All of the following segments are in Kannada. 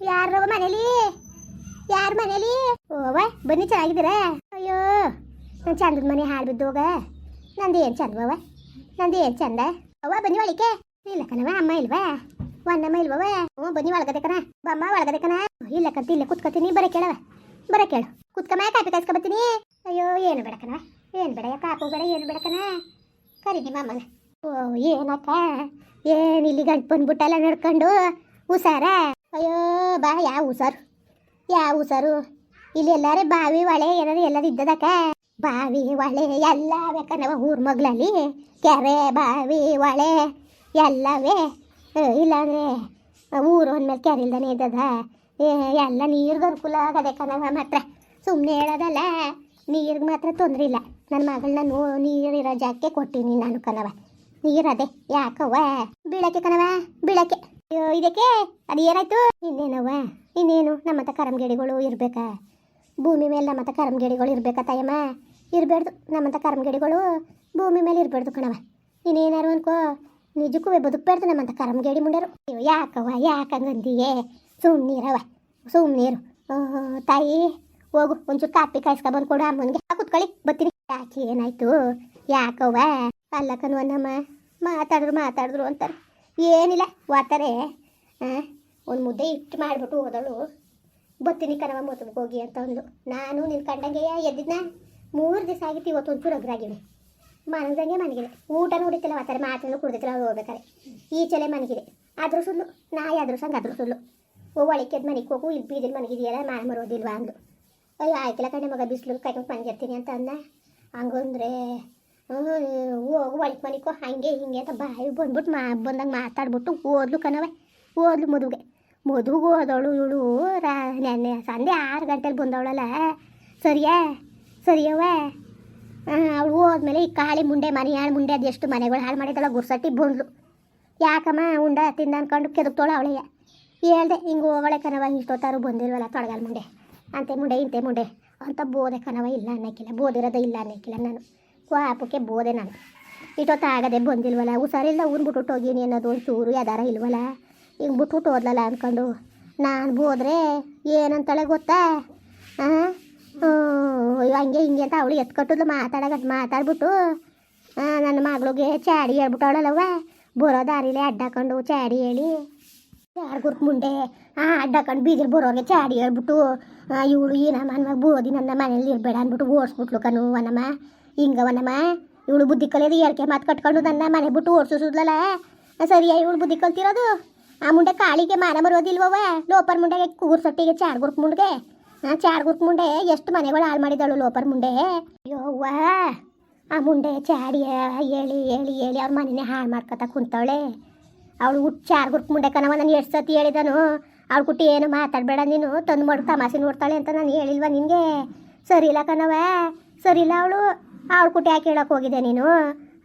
ಯಾರವ ಮನೇಲಿ? ಯಾರ ಮನೇಲಿ? ಓವ ಬನ್ನಿ ಚೆನ್ನಾಗಿದ್ದೀರ? ಅಯ್ಯೋ ನನ್ನ ಚಂದದ ಮನೆ ಹಾಳು ಬಿದ್ದೋಗ ನಂದು ಏನು ಚಂದ ಚಂದವ ನಂದು ಏನು ಚಂದ? ಅವ್ವ, ಬನ್ನಿ ಒಳಕ್ಕೆ. ಇಲ್ಲ ಕಣವ ಅಮ್ಮ ಇಲ್ವಾ? ಒಂದಮ್ಮ ಇಲ್ವವ ಹ್ಞೂ, ಬನ್ನಿ ಒಳಗದೆ ಕಣ. ಬಮ್ಮ ಒಳಗದೆ ಕಣ. ಇಲ್ಲ ಕಂತ ಇಲ್ಲ ಕುತ್ಕೋತೀನಿ. ಬರ ಕೇಳವ ಬರ ಕೇಳು. ಕುತ್ಕಮ್ಮ, ಕಾಪಿ ಕಾಯ್ಸ್ಕೊಬತ್ತೀನಿ ಅಯ್ಯೋ, ಏನು ಬೇಡ ಕಣವ ಏನು ಬೇಡ ಕಾಪು ಬೇಡ, ಏನು ಬೇಡ ಕಣ. ಕರೀನಿ ಮಾಮನ ಓ, ಏನಕ್ಕ? ಏನು ಇಲ್ಲಿ ಗಂಟು ಬಂದ್ಬಿಟ್ಟಲ್ಲ ನಡ್ಕೊಂಡು, ಹುಷಾರ? ಅಯ್ಯೋ, ಬಾ, ಯಾವ ಹುಷಾರು ಯಾವ ಹುಷಾರು ಇಲ್ಲಿ ಎಲ್ಲಾರೇ ಬಾವಿ, ಹೊಳೆ ಏನಾರು ಎಲ್ಲರೂ ಇದ್ದದಕ್ಕ? ಬಾವಿ, ಹೊಳೆ, ಎಲ್ಲ ಬೇಕನ್ನವ ಊರ್ ಮಗ್ಳಲ್ಲಿ. ಕೆರೆ, ಬಾವಿ, ಹೊಳೆ, ಎಲ್ಲವೇ. ಇಲ್ಲಾಂದ್ರೆ ಊರು ಅಂದ್ಮೇಲೆ ಕೆರೆ ಇಲ್ದಾನೆ ಇದ್ದದ. ಎಲ್ಲ ನೀರ್ಗೆ ಅನುಕೂಲ ಆಗದೆ ಮಾತ್ರ. ಸುಮ್ಮನೆ ಹೇಳೋದಲ್ಲ, ನೀರಿಗೆ ಮಾತ್ರ ತೊಂದರೆ ಇಲ್ಲ. ನನ್ನ ಮಗಳನ್ನ ನೋ ನೀರಿರೋ ಜಾಗಕ್ಕೆ ಕೊಟ್ಟಿನಿ ನಾನು ಕನವ ನೀರದೆ ಯಾಕವ್ವ? ಬೀಳಕ್ಕೆ ಕಣವ ಬೀಳಕ್ಕೆ. ಇದಕ್ಕೆ? ಅದು ಏನಾಯ್ತು? ಇನ್ನೇನವ್ವ? ಇನ್ನೇನು? ನಮ್ಮತ್ತ ಕರಮ್ಗೆಡಿಗಳು ಇರ್ಬೇಕಾ? ಭೂಮಿ ಮೇಲೆ ನಮ್ಮತ್ತ ಕರಮ್ಗೆಡಿಗಳು ಇರ್ಬೇಕಾ ತಾಯಮ್ಮ? ಮತ್ತೆ ಕರಮ್ ಕರಮ್ಗೆಡಿಗಳು ಭೂಮಿ ಮೇಲೆ ಇರಬಾರ್ದು ಕಣವ ಇನ್ನೇನಾರು ಅನ್ಕೋ. ನಿಜಕ್ಕೂ ಬದುಕ್ಬಾರ್ದು ನಮ್ಮಂತ ಕರಮ್ಗೇಡಿ ಮುಂಡರು. ಅಯ್ಯೋ, ಯಾಕವ್ವ? ಯಾಕಂಗಂದಿಯೇ? ಸುಮ್ಮನೀರವ ಸುಮ್ಮನೀರು ತಾಯಿ, ಹೋಗು. ಒಂಚೂರು ಕಾಪಿ ಕಾಯಿಸ್ಕೊ ಬಂದು ಕೊಡು ಅಮ್ಮನಿಗೆ. ಕುತ್ಕೊಳ್ಳಿ. ಬರ್ತೀನಿ. ಯಾಕೆ ಏನಾಯ್ತು? ಯಾಕವ್ವ? ಅಲ್ಲ ಕನ್ವನ್ನಮ್ಮ ಮಾತಾಡಿದ್ರು ಮಾತಾಡಿದ್ರು ಅಂತಾರೆ. ಏನಿಲ್ಲ, ವಾತಾರೆ. ಒಂದು ಮುದ್ದೆ ಇಟ್ಟು ಮಾಡಿಬಿಟ್ಟು ಹೋದಳು. ಬತ್ತೀನಿ ಕಣವ ಮೊದಲು ಹೋಗಿ ಅಂತ ಅಂದಳು ನಾನು ನಿನ್ನ ಕಂಡಂಗೆ ಎದ್ದಿದ್ನ? ಮೂರು ದಿವಸ ಆಗಿತ್ತು ಇವತ್ತು ಒಂಚೂರು ಅಗ್ರಾಗಿವೆ. ಮನಗಂಗೆ ಮನಗಿದೆ ಊಟ ನೋಡಿತಿಲ್ಲ ವಾತಾರೆ ಮಾತನ್ನು ಕುಡ್ದಿತ್ತಿಲ್ಲ, ಅವ್ರು ಹೋಗ್ಬೇಕಾರೆ. ಈಚೆಲೆ ಮನಗಿದೆ ಆದರೂ ಸುಳ್ಳು ನಾಯಿ ಆದರೂ ಸಂಗ ಆದರೂ ಸುಳ್ಳು ಓ ಒಳಕ್ಕೆ ಮನೆಗೆ ಹೋಗು ಇಲ್ಲಿ ಬೀದಿನ ಮನಗಿದೆಯಲ್ಲ ಮಾನ ಮರೋದಿಲ್ವಾ ಅಂದ್ಲು. ಅಯ್ಯೋ, ಆಯ್ತಿಲ್ಲ ಕಣ್ಣೆ ಮಗ ಬಿಸಿಲು ಕೈಕೊಂಡು ಬಂದಿರ್ತೀನಿ ಅಂತ ಅಂದ ಹಂಗಂದ್ರೆ ಹೋಗು, ಒಳಕ್ ಮನಿಕೋ, ಹಂಗೆ ಹಿಂಗೆ ಅಂತ ಬಾಯಿ ಬಂದ್ಬಿಟ್ಟು ಮಾ, ಬಂದಂಗೆ ಮಾತಾಡ್ಬಿಟ್ಟು ಓದ್ಲು ಕಣವೆ ಓದ್ಲು ಮದುವೆ ಮದುವೆಗೆ ಓದೋಳು ಇವಳು ರಾ, ನೆನ್ನೆ ಸಂಜೆ ಆರು ಗಂಟೆಲಿ ಬಂದವಳಲ್ಲ. ಸರಿಯಾ? ಸರಿಯವ್ವ? ಅವಳು ಹೋದ್ಮೇಲೆ ಈ ಕಾಳಿ ಮುಂಡೆ ಮನೆ ಹಾಳು ಮುಂಡೆ ಅದು ಎಷ್ಟು ಮನೆಗಳು ಹಾಳು ಮಾಡಿದಳ ಗುರ್ಸಟ್ಟಿ ಬಂದ್ಲು. ಯಾಕಮ್ಮ ಉಂಡ ತಿಂದ ಅನ್ಕೊಂಡು ಕೆದಕ್ತೋಳ ಅವಳಿಗೆ ಹೇಳ್ದೆ, ಹಿಂಗೆ ಹೋಗಳೆ ಕಣವ ಇಷ್ಟೊತ್ತಾರು ಬಂದಿಲ್ವಲ್ಲ ತೊಡಗಲ್ ಮುಂಡೆ ಅಂತೆ ಮುಂಡೆ ಇಂತೆ ಮುಂಡೆ ಅಂತ ಬೋದೆ ಕಣವ ಇಲ್ಲ ಅನ್ನಕ್ಕಿಲ್ಲ. ಬೋದಿರೋದೇ ಇಲ್ಲ ಅನ್ನಕ್ಕಿಲ್ಲ ನಾನು. ಕ್ವಾಪಕ್ಕೆ ಬೋದೆ ನಾನು. ಇಷ್ಟೊತ್ತಾಗದೆ ಬಂದಿಲ್ವಲ್ಲ ಹುಷಾರಿಲ್ಲ, ಊರು ಬಿಟ್ಬಿಟ್ಟು ಹೋಗೀನಿ ಅನ್ನೋದು? ಚೂರು ಯಾವ್ದಾರ ಇಲ್ವಲ್ಲ ಹಿಂಗೆ ಬಿಟ್ಬಿಟ್ಟು ಹೋದ್ಲಲ್ಲ ಅಂದ್ಕೊಂಡು ನಾನು ಬೋದ್ರೆ ಏನಂತಾಳೆ ಗೊತ್ತಾ? ಹಾಂ ಹಂಗೆ ಹಿಂಗೆ ಅಂತ ಅವಳು ಎತ್ಕೊಟ್ಟಿದ್ಲು ಮಾತಾಡಕ ಮಾತಾಡ್ಬಿಟ್ಟು. ನನ್ನ ಮಗಳಿಗೆ ಚಾಡಿ ಹೇಳ್ಬಿಟ್ಟವಳಲ್ಲವ ಬರೋ ದಾರಿಲೇ ಅಡ್ಡಾಕೊಂಡು ಚಾಡಿ ಹೇಳಿ. ಯಾರು ಗುರ್ಕ್ ಮುಂಡೆ ಆ ಅಡ್ಡಾಕೊಂಡು ಬೀದಿಲ್ ಬರೋಗೆ ಚಾಡಿ ಹೇಳ್ಬಿಟ್ಟು ಇವಳು ಈ ನಮ್ಮ ಬೋದಿ ನನ್ನ ಮನೇಲಿ ಇರಬೇಡ ಅಂದ್ಬಿಟ್ಟು ಓಡಿಸ್ಬಿಟ್ಲು ಕನು ವನಮ್ಮ ಹಿಂಗವನಮ್ಮ ಇವಳು ಬುದ್ಧಿ ಕಲಿಯೋದು ಎರಕೆ ಮಾತು ಕಟ್ಕೊಂಡು ನನ್ನ ಮನೆ ಬಿಟ್ಟು ಓಡಿಸಿದ್ಲಲ್ಲ ಸರಿಯಾ ಇವಳು ಬುದ್ಧಿ ಕಲ್ತಿರೋದು? ಆ ಮುಂಡೆ ಕಾಳಿಗೆ ಮಾನ ಬರೋದಿಲ್ವವ ಲೋಪರ್ ಮುಂಡೆಗೆ ಕೂರ್ಸೊಟ್ಟಿಗೆ ಚಾರ್ ಗುರ್ಕ್ ಮುಂಡೆಗೆ? ಚಾರ್ ಗುರ್ಕ್ ಮುಂಡೆ ಎಷ್ಟು ಮನೆಗಳು ಹಾಳು ಮಾಡಿದಳು ಲೋಪರ್ ಮುಂಡೆ? ಅಯ್ಯೋವ ಆ ಮುಂಡೆ ಚಾಡಿಯ ಹೇಳಿ ಹೇಳಿ ಹೇಳಿ ಅವ್ರ ಮನೆನೇ ಹಾಳು ಮಾಡ್ಕೊತ ಕುಂತವಳೆ. ಅವಳು ಹುಟ್ಟು ಚಾರ್ ಗುರ್ಕ್ ಮುಂಡೆ ಕಣವ, ನಾನು ಎಷ್ಟು ಸತಿ ಹೇಳಿದನು? ಅವಳು ಕುಟ್ಟಿ ಏನು ಮಾತಾಡಬೇಡ ನೀನು? ತಂದು ಮಾಡಿ ತಮಾಷೆ ನೋಡ್ತಾಳೆ ಅಂತ ನಾನು ಹೇಳಿಲ್ವ ನಿನಗೆ? ಸರಿ ಇಲ್ಲ ಕಣವ? ಸರಿ ಇಲ್ಲ ಅವಳು? ಅವಳು ಕುಟ್ಟಿ ಯಾಕೆ ಹೇಳಕ್ಕೆ ಹೋಗಿದೆ ನೀನು?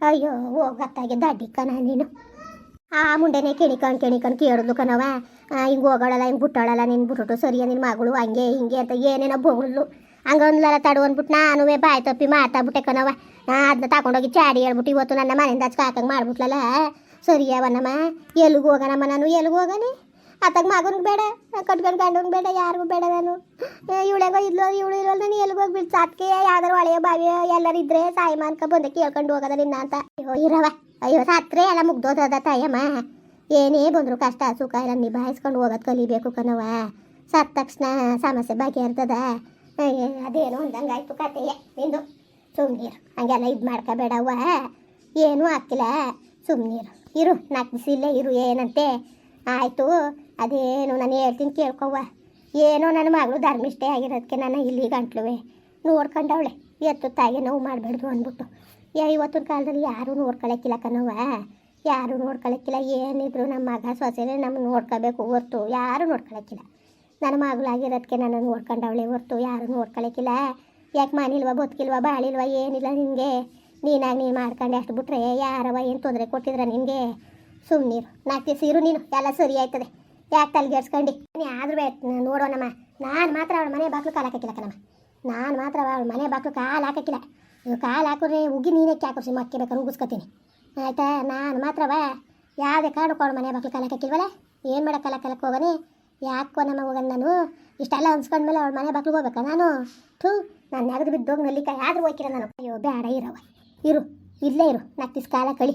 ಅಯ್ಯೋ, ಹೋಗತ್ತಾಗೆ ದಡ್ಡಿ ಕಣ ನೀನು. ಆ ಮುಂಡೆನೆ ಕೆಣಿಕೊಂಡು ಕೆಣಿಕೊಂಡು ಕೇಳಿದ್ಲು ಕಣವ ಹಿಂಗೆ ಹೋಗೋಳಲ್ಲ, ಹಿಂಗೆ ಬಿಟ್ಟೋಳಲ್ಲ ನಿನ್ನ ಬಿಟ್ಟು ಸರಿಯ ನಿನ್ನ ಮಗಳು ಹಂಗೆ ಹಿಂಗೆ ಅಂತ ಏನೇನೋ ಬೊಗಳು ಹಂಗೊಂದ್ಲಲ್ಲ ತಡು ಅಂದ್ಬಿಟ್ಟು ನಾನು ಬಾಯಿ ತಪ್ಪಿ ಮಾತಾಡ್ಬಿಟ್ಟೆ ಕಣವ ಅದನ್ನ ತಗೊಂಡೋಗಿ ಚಾಡಿ ಹೇಳ್ಬಿಟ್ಟು ಇವತ್ತು ನನ್ನ ಮನೆಯಿಂದ ಹಚ್ಕಾಕಂಗೆ ಮಾಡ್ಬಿಟ್ಲಲ್ಲ. ಸರಿಯವನಮ್ಮ ಎಲ್ಲಿಗೆ ಹೋಗೋಣಮ್ಮ ನಾನು? ಎಲ್ಲಿಗೆ ಹೋಗೋಣ ಅತ್ತಾಗ ಮಗನಿಗೆ ಬೇಡ, ಕಟ್ಕೊಂಡು ಗಂಡನಿಗೆ ಬೇಡ, ಯಾರಿಗೂ ಬೇಡ ನಾನು. ಇವಳೆಗೋ ಇದ್ಲು, ಇವಳು ಇರೋಲ್ಲ ನಾನು ಎಲ್ಲಿಗೆ ಹೋಗಿ ಬಿಡ್ತು ಅದಕ್ಕೆ ಯಾವ್ದಾರು ಹೊಳೆಯ ಬಾವಿ, ಎಲ್ಲರೂ ಇದ್ರೆ ಸಾಯಿ ಮಾನ್ಕ ಬಂದೆ ಕೇಳ್ಕೊಂಡು ಹೋಗೋದ ನಿನ್ನ ಅಂತ. ಅಯ್ಯೋ ಇರವ ಅಯ್ಯೋ, ಸಾತ್ರೆ ಎಲ್ಲ ಮುಗ್ದೋದದ ತಾಯಮ್ಮ. ಏನೇ ಬಂದ್ರು ಕಷ್ಟ, ಸುಖ ಎಲ್ಲ ನಿಭಾಯಿಸ್ಕೊಂಡು ಹೋಗೋದು ಕಲಿಬೇಕು ಕಣವ ಸತ್ತ ತಕ್ಷಣ ಸಮಸ್ಯೆ ಬಗೆಹರ್ತದ ಅದೇನೋ ಅಂದಂಗಾಯ್ತು ಕತೆಯೇ ನಿಂದು. ಸುಮ್ಮನೀರು ಹಂಗೆಲ್ಲ ಇದು ಮಾಡ್ಕೋಬೇಡವ್ವ ಏನೂ ಹಾಕಿಲ್ಲ ಸುಮ್ಮನೀರು ಇರು ನಾಲ್ಕು ಇಲ್ಲೇ ಇರು, ಏನಂತೆ? ಆಯಿತು. ಅದೇನು ನಾನು ಹೇಳ್ತೀನಿ ಕೇಳ್ಕೊವ್ವ. ಏನೋ ನನ್ನ ಮಗಳು ಧರ್ಮಿಷ್ಠೆ ಆಗಿರೋದಕ್ಕೆ ನಾನು ಇಲ್ಲಿ ಗಂಟ್ಲುವೆ. ನೋಡ್ಕೊಂಡವಳೆ. ಎತ್ತು ತಾಯಿಗೆ ನೋವು ಮಾಡಬಾರ್ದು ಅಂದ್ಬಿಟ್ಟು. ಏ, ಇವತ್ತಿನ ಕಾಲದಲ್ಲಿ ಯಾರೂ ನೋಡ್ಕೊಳಕ್ಕಿಲ್ಲ ಕಣವ್ವ. ಯಾರೂ ನೋಡ್ಕೊಳಕ್ಕಿಲ್ಲ. ಏನಿದ್ರು ನಮ್ಮ ಮಗ ಸೊಸೆನೇ ನಮ್ಮ ನೋಡ್ಕೋಬೇಕು ಹೊರ್ತು. ಯಾರೂ ನೋಡ್ಕೊಳಕ್ಕಿಲ್ಲ. ನನ್ನ ಮಗಳಾಗಿರೋದಕ್ಕೆ ನಾನು ನೋಡ್ಕೊಂಡವಳೆ ಹೊರ್ತು. ಯಾರೂ ನೋಡ್ಕೊಳಕ್ಕಿಲ್ಲ. ಯಾಕೆ ಮನಿಲ್ವ, ಬದುಕಿಲ್ವ, ಬಾಳಿಲ್ವ, ಏನಿಲ್ಲ ನಿನಗೆ. ನೀನಾಗಿ ನೀನು ಮಾಡ್ಕೊಂಡು ಅಷ್ಟು ಬಿಟ್ರೆ ಯಾರವ ಏನು ತೊಂದರೆ ಕೊಟ್ಟಿದ್ರ ನಿನಗೆ? ಸುಮ್ಮನೀರು ನಾಲ್ಕು ದಿವಸ ನೀನು. ಎಲ್ಲ ಸರಿ ಆಯ್ತದೆ. ಯಾಕೆ ತಲೆಗೆಡ್ಸ್ಕೊಂಡು ಆದ್ರೂ ಬೇ ನೋಡೋಣಮ್ಮ. ನಾನು ಮಾತ್ರ ಅವಳ ಮನೆ ಬಾಕ್ಲು ಕಾಲು ಹಾಕಕ್ಕಿಲ್ಲ ಕಣಮ್ಮ. ನಾನು ಮಾತ್ರ ಅವಳ ಮನೆ ಬಾಕ್ಲು ಕಾಲು ಹಾಕಕ್ಕಿಲ್ಲ ಕಾಲು ಹಾಕಿದ್ರೆ ಉಗಿ ನೀನೇ ಹಾಕಿಸಿ ಮಕ್ಕೆ ಬೇಕಾದ್ರೆ ಉಗಿಸ್ಕೊತೀನಿ. ಆಯ್ತಾ? ನಾನು ಮಾತ್ರವ ಯಾವುದೇ ಕಾಡು ಅವಳ ಮನೆ ಬಾಕ್ಲು ಕಾಲು ಹಾಕಕ್ಕಿಲ್ವಲ್ಲ ಏನು ಮಾಡೋ ಕಾಲ ಕಾಲಕ್ಕೆ ಹೋಗೋನೆ? ಯಾಕೋ ನಮ್ಮ ಹೋಗೋಣ ನಾನು ಇಷ್ಟೆಲ್ಲ ಅನ್ಸ್ಕೊಂಡ್ಮೇಲೆ ಅವಳ ಮನೆ ಬಾಗ್ಲಿಗೆ ಹೋಗ್ಬೇಕಾ ನಾನು? ಥೂ, ನಾನು ಯಾವ್ದು ಬಿದ್ದೋಗಿ ಕೈ ಆದರೂ ಹೋಯ್ಕಿರ ನಾನು. ಅಯ್ಯೋ ಬೇಡ ಇರವ ಇರು, ಇಲ್ಲೇ ಇರು. ನಾಲ್ಕು ದಿವ್ಸ ಕಾಲ ಕಳಿ.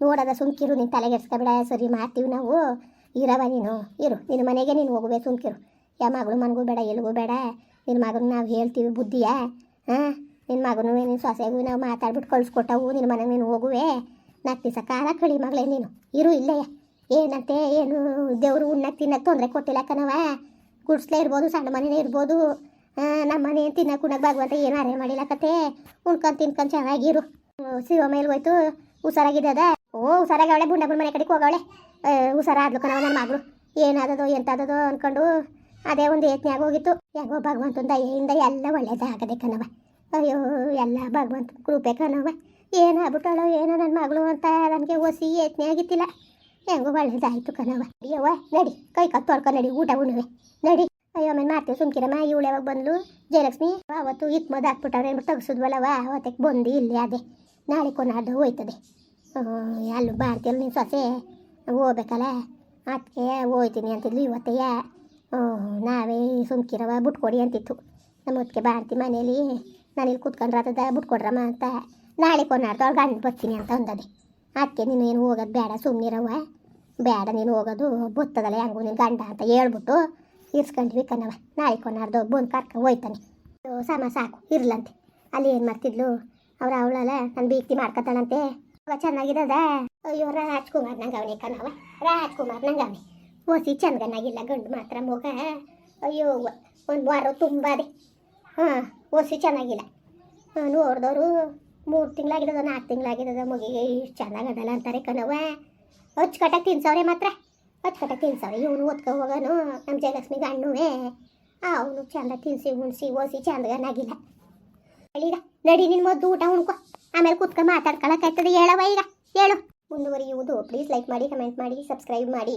ನೋಡೋದ ಸುಮ್ಕಿರು ನಿನ್ನ ತಲೆಗೆಡ್ಸ್ಕೊಬೇಡ ಸರಿ, ಮಾಡ್ತೀವಿ ನಾವು. ಇರವ ನೀನು. ಇರು, ನಿನ್ನ ಮನೆಗೆ ನೀನು ಹೋಗುವೆ ಸುಮ್ಕಿರು ಯಾ ಮಗಳು ಮನಗೂ ಬೇಡ ಎಲ್ಲಿಗೂ ಬೇಡ. ನಿನ್ನ ಮಗನ ನಾವು ಹೇಳ್ತೀವಿ ಬುದ್ಧಿಯ, ಹಾಂ? ನಿನ್ನ ಮಗನೂ ನಿನ್ನ ಸೊಸೆಗೂ ನಾವು ಮಾತಾಡ್ಬಿಟ್ಟು ಕಳಿಸ್ಕೊಟ್ಟವು, ನಿನ್ನ ಮನೆಗೆ ನೀನು ಹೋಗುವೆ. ನಾಲ್ಕು ದಿವಸ ಕಾಲ ಕಳಿ ಮಗಳೇ ನೀನು. ಇರು ಇಲ್ಲೇ. ಏನಂತೆ, ಏನು ದೇವರು ಉಣ್ಣಕ್ಕೆ ತಿನ್ನಕ್ಕೆ ತೊಂದರೆ ಕೊಟ್ಟಿಲ್ಲ ಕಣವ ಗುಡ್ಸ್ಲೇ ಇರ್ಬೋದು, ಸಣ್ಣ ಮನೆನೇ ಇರ್ಬೋದು. ನಮ್ಮ ಮನೆ ತಿನ್ನಕ್ಕೆ ಉಣ್ಣಕ್ಕೆ ಭಗವಂತ ಏನು ಅರೆ ಮಾಡಿಲ್ಲ ಕತೆ. ಉಣ್ಕೊಂಡು ತಿನ್ಕೊಂಡು ಚೆನ್ನಾಗಿರು ಶಿವ ಮೇಲೆ ಹೋಯ್ತು ಹುಷಾರಾಗಿದ್ದದ? ಓ ಹುಷಾರಾಗವಳೆ ಬುಂಡಪ್ಪನ ಮನೆ ಕಡೆಗೆ ಹೋಗವಳೆ. ಹುಷಾರಾದ್ಲು ಕಣವ ನನ್ನ ಮಗಳು ಏನಾದದೋ, ಎಂತಾದದೋ ಅನ್ಕೊಂಡು ಅದೇ ಒಂದು ಯತ್ನ್ಯಾಗ ಹೋಗಿತ್ತು. ಯಾಕೋ ಭಗವಂತನ ದಯೆಯಿಂದ ಎಲ್ಲ ಒಳ್ಳೇದಾಗದೆ ಕಣವ ಅಯ್ಯೋ, ಎಲ್ಲ ಭಗವಂತ ಕೃಪೆ ಕಣವ ಏನಾಗ್ಬಿಟ್ಟಳೋ ಏನೋ ನನ್ನ ಮಗಳು ಅಂತ ನನಗೆ ಒಸಿ ಯತ್ನೆ ಆಗಿತ್ತಿಲ್ಲ. ಹೆಂಗೋ ಒಳ್ಳೇದಾಯ್ತು ಕಣವ ಅಯ್ಯವ್ವ ನಡಿ. ಕೈ ಕತ್ತು ತೊಳ್ಕೊ, ನಡಿ, ಊಟ ಉಣ್ಣುವೆ ನಡಿ. ಅಯ್ಯೋ ಆಮೇಲೆ ಮಾಡ್ತೀವಿ ಸುಮ್ಕಿರಮ್ಮ. ಇವಳು ಯಾವಾಗ ಬಂದ್ಲು? ಜಯಲಕ್ಷ್ಮಿ, ಅವತ್ತು ಇತ್ ಮದ್ದು ಹಾಕ್ಬಿಟ್ಟವ್ರೆ ಏನ್ಬಿಟ್ಟು ತೆಗ್ಸಿದ್ವಲ್ಲವ ಅವತ್ತಕ್ಕೆ ಬಂದು ಇಲ್ಲಿ ಅದೇ ನಾಳೆ ಕೊನಾಡು ಹೋಯ್ತದೆ. ಅಲ್ಲಿ ಬಾರ್ತಿಯಲ್ಲ ನೀನು ಸೊಸೆ? ಹೋಗ್ಬೇಕಲ್ಲ? ಅದಕ್ಕೆ ಹೋಯ್ತೀನಿ ಅಂತಿದ್ಲು ಇವತ್ತೆಯ ನಾವೇ ಸುಮ್ಕಿರವ ಬಿಟ್ಕೊಡಿ ಅಂತಿತ್ತು. ನಮ್ಮ ಹೊತ್ತಿಗೆ ಬಾರ್ತಿ ಮನೇಲಿ. ನಾನು ಇಲ್ಲಿ ಕುತ್ಕೊಂಡ್ರದ ಬಿಟ್ಕೊಡ್ರಮ್ಮ ಅಂತ. ನಾಳೆ ಕೊನಾಡ್ದು ಅವ್ಳು ಗಂಡು ಬರ್ತೀನಿ ಅಂತ ಅಂದದೆ. ಅದಕ್ಕೆ ನೀನು ಏನು ಹೋಗೋದು ಬೇಡ ಸುಮ್ಮನಿರವ ಬೇಡ ನೀನು ಹೋಗೋದು, ಬತ್ತದಲ್ಲ ಹೆಂಗು ನಿನ್ನ ಗಂಡ ಅಂತ ಹೇಳ್ಬಿಟ್ಟು ಇರ್ಸ್ಕೊಂಡ್ವಿ ಕಣವ ನಾಳೆ ಕೊನಾರ್ದು ಬಂದು ಕರ್ಕೊಂಡು ಹೋಯ್ತಾನೆ. ಸಮ ಸಾಕು, ಇರ್ಲಂತೆ. ಅಲ್ಲಿ ಏನು ಮಾಡ್ತಿದ್ಲು? ಅವ್ರ ಅವಳಲ್ಲ ನನ್ನ ಬೀಕ್ತಿ ಮಾಡ್ಕೊತಾಳಂತೆ. ಅವ ಚೆನ್ನಾಗಿರದ ಅಯ್ಯೋ ರಾಜ್ಕುಮಾರ್ ನಂಗೆ ಅವನೇ ಕಣವ ರಾಜ್ಕುಮಾರ್ ನಂಗೆ ಅವನೇ. ಓಸಿ ಚಂದನಾಗಿಲ್ಲ, ಗಂಡು ಮಾತ್ರ ಮಗ. ಅಯ್ಯೋ, ಒಂದು ವಾರ ತುಂಬ ಅದೇ ಹಾಂ, ಓಸಿ ಚೆನ್ನಾಗಿಲ್ಲ. ನೋಡಿದವರು ಮೂರು ತಿಂಗಳಾಗಿರೋದು ನಾಲ್ಕು ತಿಂಗಳಾಗಿರೋದು ಮಗಿಗೆ ಇಷ್ಟು ಚೆನ್ನಾಗದಲ್ಲ ಅಂತಾರೆ ಕಣವ ಅಚ್ಚುಕಟ್ಟಾಗಿ ತಿನ್ಸವ್ರೆ ಮಾತ್ರ. ಅಚ್ಚುಕಟ್ಟಾಗಿ ತಿನ್ಸವ್ರೆ. ಇವನು ಓದ್ಕೊ ಹೋಗೋನು. ನಮ್ಮ ಜಯಲಕ್ಷ್ಮಿ ಗಣ್ಣುವೆ ಅವನು ಚಂದ ತಿನ್ಸಿ ಉಣ್ಸಿ, ಓಸಿ ಚಂದಗನಾಗಿಲ್ಲ. ಈಗ ನಡಿ ನಿನ್ ಮೊದ್ದು ಊಟ ಉಣ್ಕೊ. ಆಮೇಲೆ ಕುತ್ಕ ಮಾತಾಡ್ಕೊಳಕ್ಕಾಗ್ತದೆ. ಹೇಳವ ಈಗ? ಹೇಳು. ಮುಂದುವರಿಯುವುದು. ಪ್ಲೀಸ್ ಲೈಕ್ ಮಾಡಿ ಕಮೆಂಟ್ ಮಾಡಿ ಸಬ್ಸ್ಕ್ರೈಬ್ ಮಾಡಿ.